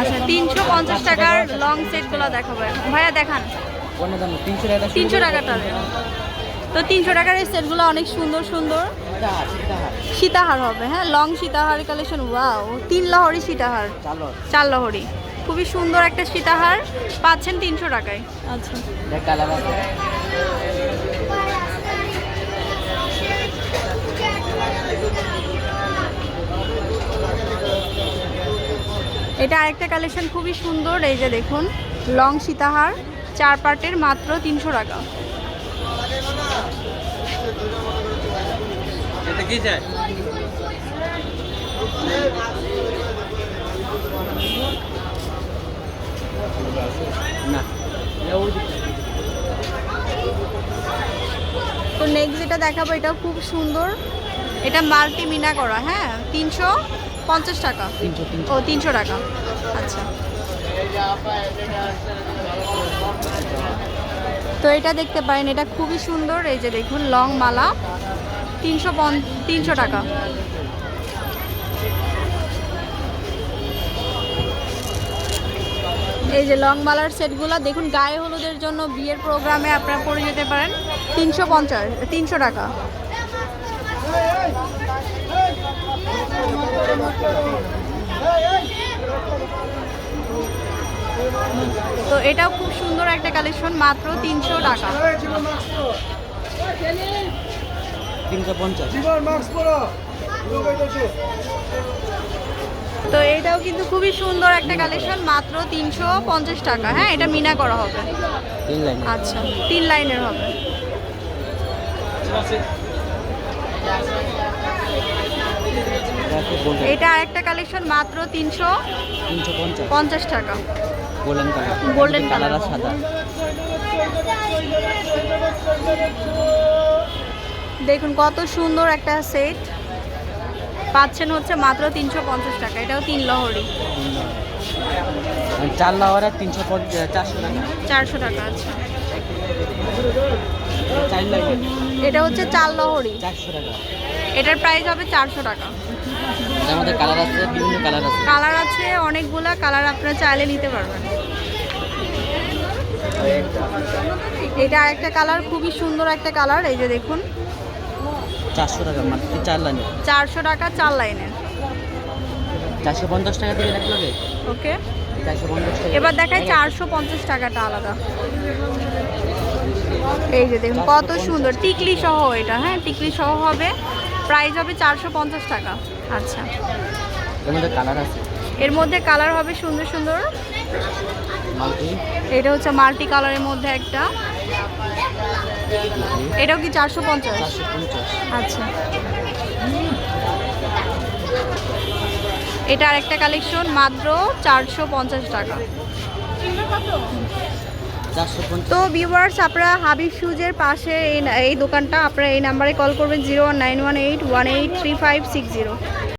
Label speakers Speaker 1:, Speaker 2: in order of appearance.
Speaker 1: আচ্ছা তিনশো পঞ্চাশ টাকার লং সেটগুলো দেখাবো ভাইয়া দেখান।
Speaker 2: তিনশো
Speaker 1: টাকাটা তো তিনশো টাকার এই সেটগুলো অনেক সুন্দর সুন্দর। সীতাহার হবে হ্যাঁ? লং সীতাহার কালেকশন ওয়াও তিন লহরি সীতাহার। চার লহরি। খুবই সুন্দর একটা সীতাহার। পাচ্ছেন তিনশো টাকায়। আচ্ছা
Speaker 2: দেখ কালার আছে
Speaker 1: এটা আরেকটা কালেকশন খুবই সুন্দর এই যে দেখুন লং সীতাহার চার পার্টের মাত্র তিনশো টাকা। তো নেক্সট যেটা দেখাবো এটা খুব সুন্দর। এটা মাল্টি মিনা করা হ্যাঁ তিনশো পঞ্চাশ টাকা। ও তিনশো টাকা। আচ্ছা। তো এটা দেখতে পারেন এটা খুবই সুন্দর। এই যে দেখুন লং মালা। তিনশো তিনশো টাকা। এই যে লং মালার সেটগুলো দেখুন গায়ে হলুদের জন্য বিয়ের প্রোগ্রামে আপনারা পরে যেতে পারেন। তিনশো পঞ্চাশ তিনশো টাকা। তো এটাও খুব সুন্দর একটা কালেকশন মাত্র তিনশো টাকা। তো এটাও কিন্তু খুবই সুন্দর একটা কালেকশন মাত্র তিনশো পঞ্চাশ টাকা। হ্যাঁ এটা মিনা করা হবে। আচ্ছা তিন লাইনের হবে। এটা আরেকটা কালেকশন মাত্র তিনশো
Speaker 2: পঞ্চাশ
Speaker 1: টাকা।
Speaker 2: গোল্ডেন কালার
Speaker 1: Golden
Speaker 2: কালার আর সাদা
Speaker 1: দেখুন কত সুন্দর একটা সেট পাচ্ছেন হচ্ছে মাত্র তিনশো পঞ্চাশ টাকা। এটাও তিন লহরি।
Speaker 2: চার লাওয়ার আর তিনশো চারশো টাকা।
Speaker 1: চারশো টাকা আচ্ছা। এটা হচ্ছে চার লহরি।
Speaker 2: চারশো টাকা।
Speaker 1: এটার প্রাইস হবে চারশো টাকা।
Speaker 2: কালার আছে বিভিন্ন কালার আছে।
Speaker 1: কালার অনেকগুলা কালার আপনারা চাইলে নিতে পারবেন। এটা আরেকটা কালার খুবই সুন্দর একটা কালার এই যে দেখুন।
Speaker 2: চারশো টাকা মাত্র চার লাইন
Speaker 1: চারশো টাকা চার লাইনের।
Speaker 2: চারশো পঞ্চাশ টাকা দিয়ে হবে
Speaker 1: ওকে। এবার দেখায় চারশো পঞ্চাশ টাকাটা আলাদা। এই যে দেখুন কত সুন্দর। টিকলি সহ এটা হ্যাঁ টিকলি সহ হবে। প্রাইস হবে চারশো পঞ্চাশ টাকা। আচ্ছা।
Speaker 2: কালার আছে।
Speaker 1: এর মধ্যে কালার হবে সুন্দর সুন্দর। এটা হচ্ছে মাল্টি কালারের মধ্যে একটা। এটাও কি চারশো পঞ্চাশ? আচ্ছা। এটা আরেকটা কালেকশন মাত্র চারশো পঞ্চাশ টাকা। তো ভিউয়ার্স আপনারা হাবিব শুজের পাশে এই এই দোকানটা আপনারা এই নাম্বারে কল করবেন zero nine one eight one eight three five six zero.